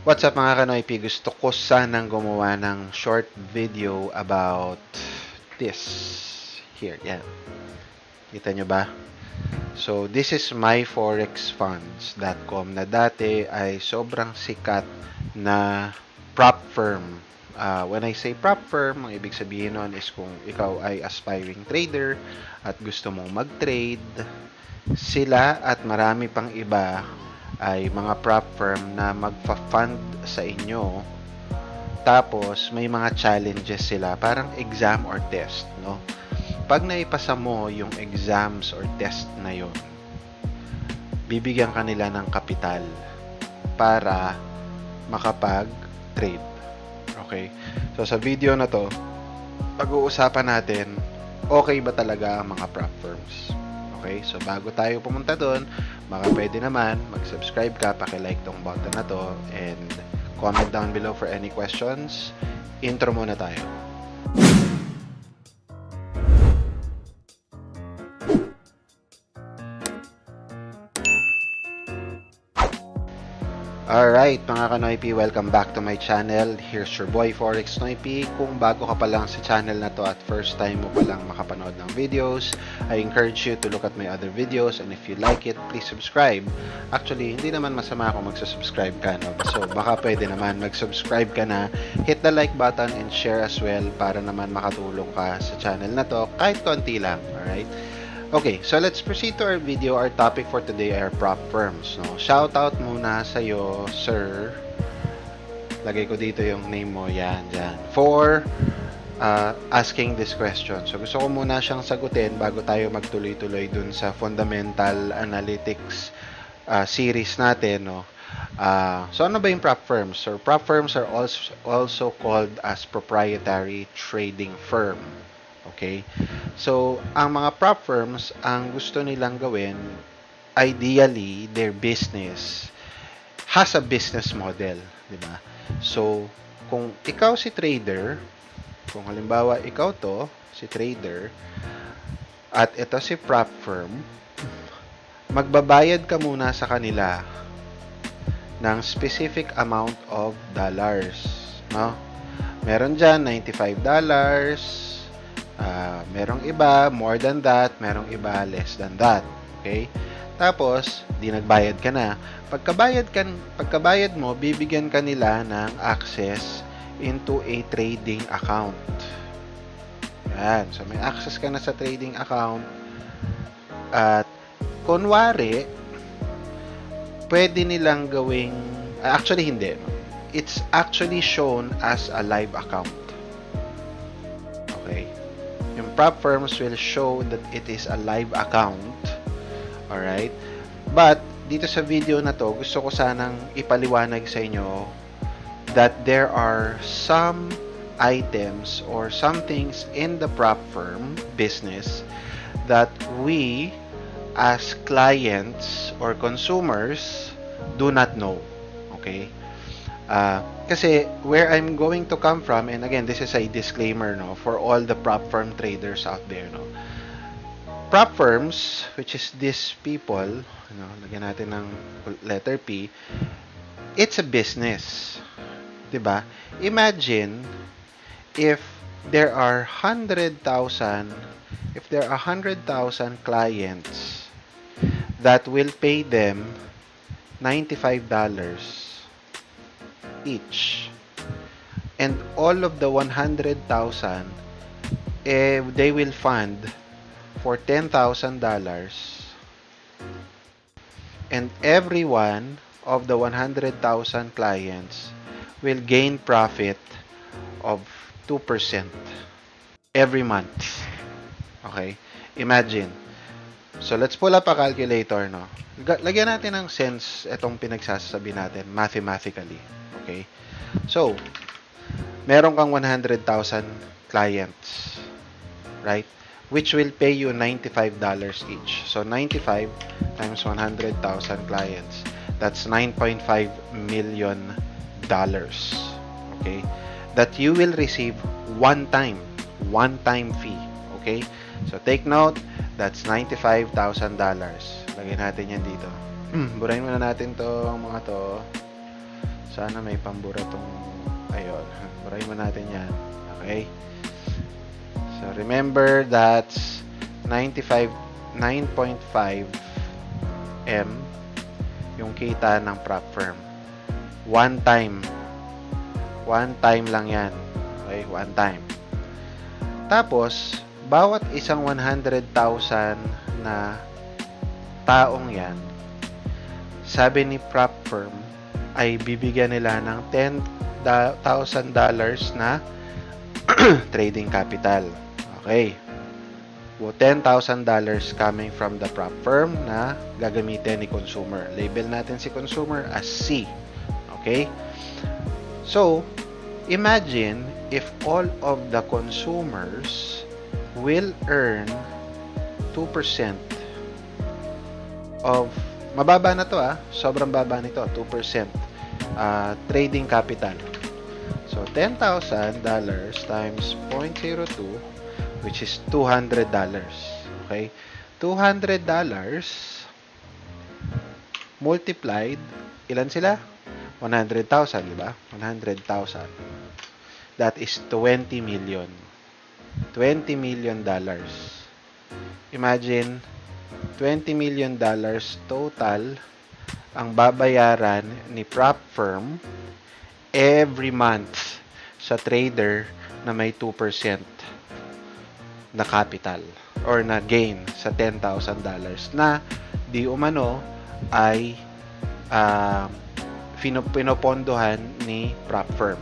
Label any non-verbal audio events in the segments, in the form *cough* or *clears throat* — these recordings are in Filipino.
What's up mga Kanoypi? Gusto ko sanang gumawa ng short video about this. Here, yan. Kita nyo ba? So, this is myforexfunds.com na dati ay sobrang sikat na prop firm. Uh, when I say prop firm, ang ibig sabihin nun is kung ikaw ay aspiring trader at gusto mong mag-trade, sila at marami pang iba ay mga prop firm na magfa-fund sa inyo. Tapos may mga challenges sila. Parang exam or test no? Pag naipasa mo yung exams or test na yon bibigyan ka nila ng kapital para makapag-trade. Okay? So sa video na to pag-uusapan natin okay ba talaga ang mga prop firms? Okay? So, bago tayo pumunta doon, baka pwede naman, mag-subscribe ka, paki-like tong button na to, and comment down below for any questions. Intro muna tayo. Alright, mga Kanoypi, welcome back to my channel. Here's your boy, Forex Noypi. Kung bago ka pa lang sa channel na to at first time mo pa lang makapanood ng videos, I encourage you to look at my other videos and if you like it, please subscribe. Actually, hindi naman masama kung magsasubscribe ka, no? So, baka pwede naman mag-subscribe ka na, hit the like button and share as well para naman makatulong ka sa channel na to kahit konti lang, alright? Okay, so let's proceed to our video. Our topic for today are prop firms. No? Shout out muna sa iyo, sir. Lagay ko dito yung name mo, yan, yan. For uh, asking this question. So gusto ko muna siyang sagutin bago tayo magtuloy-tuloy dun sa fundamental analytics uh, series natin, no. Uh, so ano ba yung prop firms? So prop firms are also also called as proprietary trading firm. Okay? So, ang mga prop firms, ang gusto nilang gawin, ideally, their business has a business model, di ba? So, kung ikaw si trader, kung halimbawa ikaw to, si trader, at ito si prop firm, magbabayad ka muna sa kanila ng specific amount of dollars, no? Meron dyan, $95, Uh, merong iba, more than that. Merong iba, less than that. Okay? Tapos, di nagbayad ka na. Pagkabayad, kan, pagkabayad mo, bibigyan ka nila ng access into a trading account. Yan. So, may access ka na sa trading account. At, kunwari, pwede nilang gawing, actually hindi. It's actually shown as a live account. Prop firms will show that it is a live account. Alright? But, dito sa video na to, gusto ko sanang ipaliwanag sa inyo that there are some items or some things in the prop firm business that we as clients or consumers do not know. Okay? Uh, kasi where I'm going to come from, and again, this is a disclaimer no, for all the prop firm traders out there. No. Prop firms, which is these people, no, lagyan natin ng letter P, it's a business. 'di ba? Imagine if there are 100,000 if there are 100,000 clients that will pay them $95 each. And all of the 100,000 eh, they will fund for $10,000 and every one of the 100,000 clients will gain profit of 2% every month. Okay? Imagine. So, let's pull up a calculator, no? Lagyan natin ng sense itong pinagsasabi natin mathematically. Okay? So, meron kang 100,000 clients, right? Which will pay you $95 each. So, 95 times 100,000 clients. That's 9.5 million dollars. Okay? That you will receive one time. One time fee. Okay? So, take note, that's $95,000. Lagyan natin yan dito. Burahin muna natin to mga to. Sana may pambura tong ayun. *laughs* Burahin mo natin yan. Okay? So remember that's 95 9.5 M yung kita ng prop firm. One time. One time lang yan. Okay? One time. Tapos, bawat isang 100,000 na taong yan, sabi ni prop firm, ay bibigyan nila ng $10,000 na *clears throat* trading capital. Okay. Well, $10,000 coming from the prop firm na gagamitin ni consumer. Label natin si consumer as C. Okay? So, imagine if all of the consumers will earn 2% of mababa na to ah, sobrang baba nito, 2% ah, trading capital. So, $10,000 times 0.02 which is $200. Okay? $200 multiplied, ilan sila? 100,000, di ba? 100,000. That is 20 million. 20 million dollars. Imagine, 20 million dollars total ang babayaran ni prop firm every month sa trader na may 2% na capital or na gain sa $10,000 na di umano ay uh, pinopondohan ni prop firm.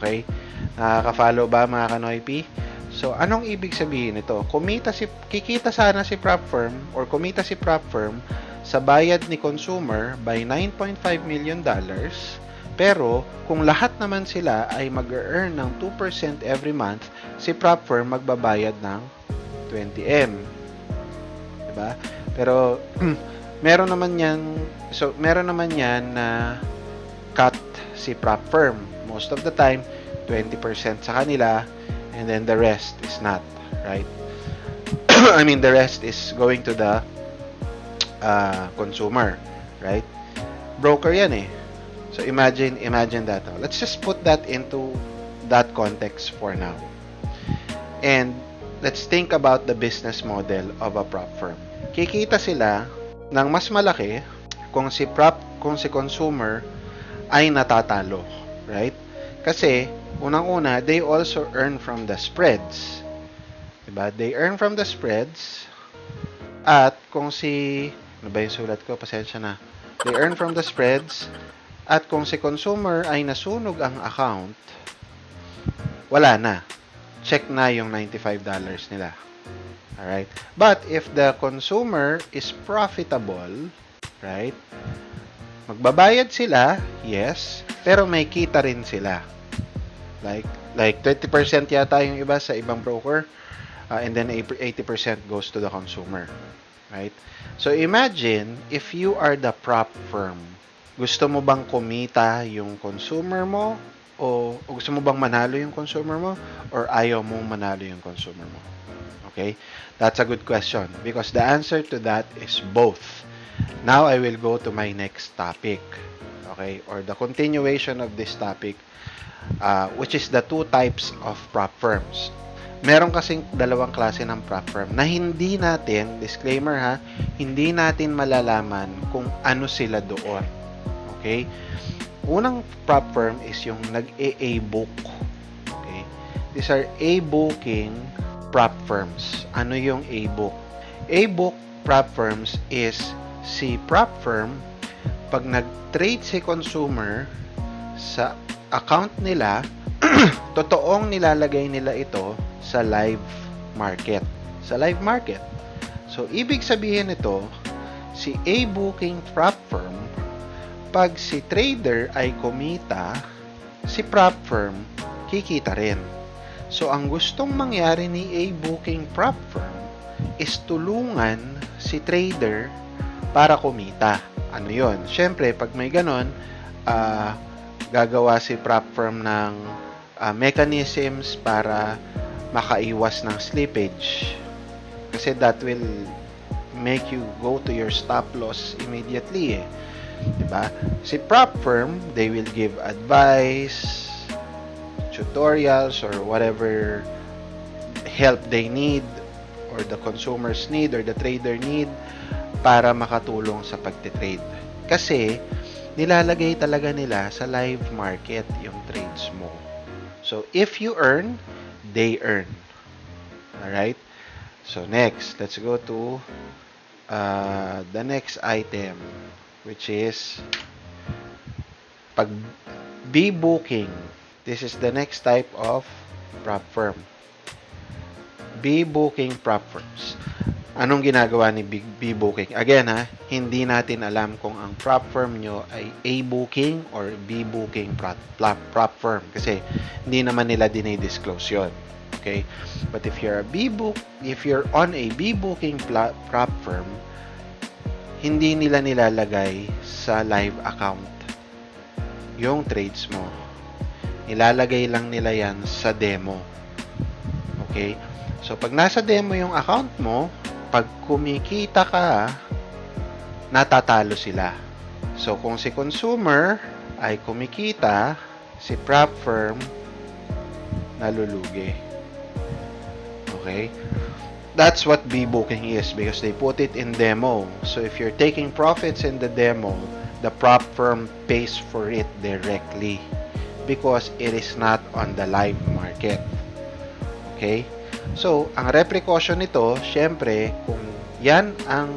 Okay? Nakaka-follow ba mga kanoypi? So, anong ibig sabihin nito? Kumita si, kikita sana si prop firm or kumita si prop firm sa bayad ni consumer by 9.5 million dollars pero kung lahat naman sila ay mag-earn ng 2% every month, si prop firm magbabayad ng 20M. 'Di ba? Pero *clears throat* meron naman 'yan so meron naman 'yan na cut si prop firm. Most of the time 20% sa kanila and then the rest is not, right? *clears throat* I mean the rest is going to the uh, consumer, right? Broker 'yan eh. So imagine imagine that. oh. Let's just put that into that context for now. And let's think about the business model of a prop firm. Kikita sila ng mas malaki kung si prop kung si consumer ay natatalo, right? Kasi unang-una, they also earn from the spreads. Diba? They earn from the spreads at kung si ano ba yung sulat ko? Pasensya na. They earn from the spreads at kung si consumer ay nasunog ang account, wala na. Check na yung $95 nila. Alright? But if the consumer is profitable, right? Magbabayad sila, yes, pero may kita rin sila. Like like 20% yata yung iba sa ibang broker, uh, and then 80% goes to the consumer. Right? So imagine if you are the prop firm gusto mo bang kumita yung consumer mo o, o gusto mo bang manalo yung consumer mo or ayaw mong manalo yung consumer mo? Okay? That's a good question because the answer to that is both. Now I will go to my next topic. Okay? Or the continuation of this topic uh, which is the two types of prop firms. Meron kasing dalawang klase ng prop firm na hindi natin, disclaimer ha, hindi natin malalaman kung ano sila doon. Okay? Unang prop firm is yung nag-AA book. Okay? These are A-booking prop firms. Ano yung A-book? A-book prop firms is si prop firm pag nag-trade si consumer sa account nila, *clears throat* totoong nilalagay nila ito sa live market. Sa live market. So, ibig sabihin nito, si A-booking prop firm pag si trader ay kumita, si prop firm kikita rin. So, ang gustong mangyari ni A booking prop firm is tulungan si trader para kumita. Ano yon? Siyempre, pag may ganon, uh, gagawa si prop firm ng uh, mechanisms para makaiwas ng slippage. Kasi that will make you go to your stop loss immediately eh. Diba? Si prop firm, they will give advice, tutorials, or whatever help they need or the consumers need or the trader need para makatulong sa pagtitrade. Kasi, nilalagay talaga nila sa live market yung trades mo. So, if you earn, they earn. Alright? So, next, let's go to uh, the next item, which is pag B-booking. This is the next type of prop firm. B-booking prop firms. Anong ginagawa ni B-booking? Again ha, hindi natin alam kung ang prop firm nyo ay A-booking or B-booking prop, prop, firm kasi hindi naman nila dinidisclose yon. Okay? But if you're a B-book, if you're on a B-booking pla- prop firm, hindi nila nilalagay sa live account yung trades mo. Nilalagay lang nila yan sa demo. Okay? So, pag nasa demo yung account mo, pag kumikita ka, natatalo sila. So, kung si consumer ay kumikita, si prop firm nalulugi. Okay? That's what B-booking is because they put it in demo. So, if you're taking profits in the demo, the prop firm pays for it directly because it is not on the live market. Okay? So, ang repercussion nito, syempre, kung yan ang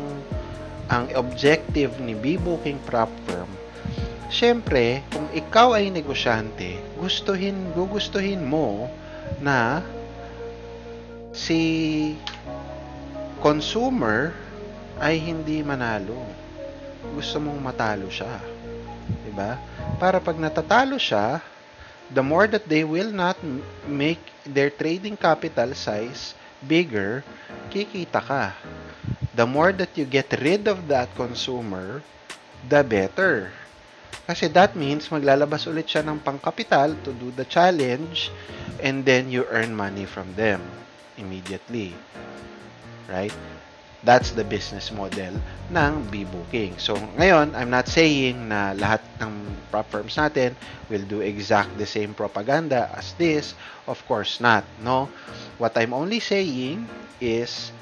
ang objective ni B-Booking Prop Firm, syempre, kung ikaw ay negosyante, gustuhin, gugustuhin mo na si consumer ay hindi manalo. Gusto mong matalo siya. 'Di ba? Para pag natatalo siya, the more that they will not make their trading capital size bigger, kikita ka. The more that you get rid of that consumer, the better. Kasi that means maglalabas ulit siya ng pangkapital to do the challenge and then you earn money from them immediately. Right? That's the business model ng B-Booking. So, ngayon, I'm not saying na lahat ng prop firms natin will do exact the same propaganda as this. Of course not, no? What I'm only saying is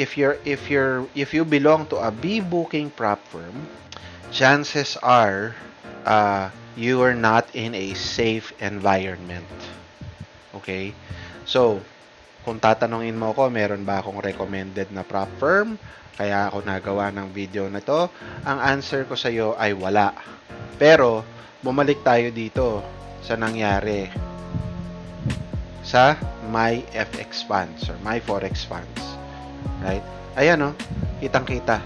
if you're if you're if you belong to a B-Booking prop firm, chances are uh, you are not in a safe environment. Okay? So, kung tatanungin mo ako, meron ba akong recommended na prop firm? Kaya ako nagawa ng video na to. Ang answer ko sa iyo ay wala. Pero, bumalik tayo dito sa nangyari sa My FX Funds or My Forex Funds. Right? Ayan o, kitang-kita.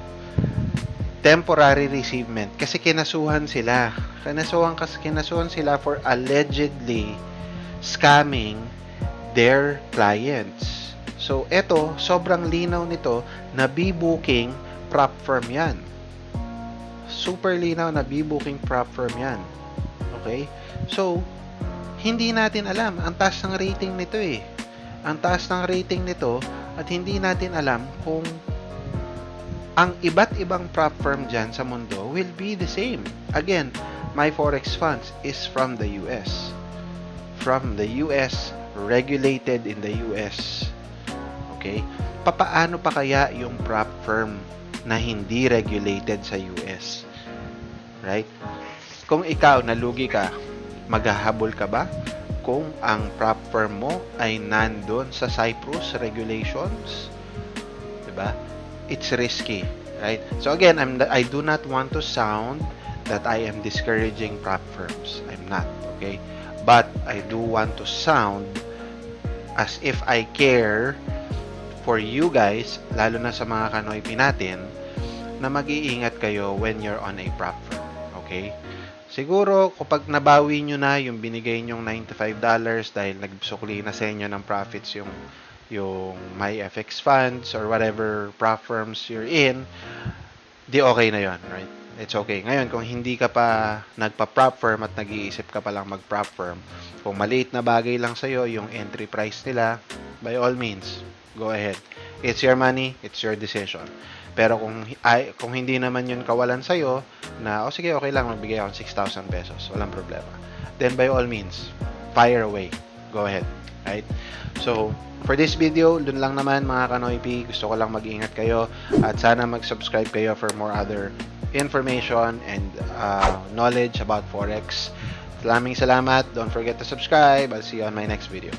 Temporary receivement. Kasi kinasuhan sila. Kinasuhan, kasi kinasuhan sila for allegedly scamming their clients. So, eto, sobrang linaw nito na B-booking prop firm yan. Super linaw na B-booking prop firm yan. Okay? So, hindi natin alam. Ang taas ng rating nito eh. Ang taas ng rating nito at hindi natin alam kung ang iba't ibang prop firm dyan sa mundo will be the same. Again, my Forex Funds is from the US. From the US, regulated in the US. Okay? Papaano pa kaya yung prop firm na hindi regulated sa US? Right? Kung ikaw nalugi ka, maghahabol ka ba kung ang prop firm mo ay nandun sa Cyprus regulations? 'Di ba? It's risky, right? So again, I'm I do not want to sound that I am discouraging prop firms. I'm not, okay? But I do want to sound as if I care for you guys, lalo na sa mga kanoypi natin, na mag-iingat kayo when you're on a prop firm. Okay? Siguro, kapag nabawi nyo na yung binigay nyong $95 dahil nagsukli na sa inyo ng profits yung yung my FX funds or whatever prop firms you're in, di okay na yon right? It's okay. Ngayon, kung hindi ka pa nagpa-prop firm at nag-iisip ka pa lang mag-prop firm, kung maliit na bagay lang sa'yo yung entry price nila, by all means, go ahead. It's your money, it's your decision. Pero kung ay, kung hindi naman yun kawalan sa'yo, na, oh sige, okay lang, magbigay ako ng 6,000 pesos. Walang problema. Then by all means, fire away. Go ahead. Right? So, for this video, dun lang naman mga kanoypi. Gusto ko lang mag-ingat kayo at sana mag-subscribe kayo for more other information and uh, knowledge about Forex. Maraming salamat. Don't forget to subscribe. I'll see you on my next video.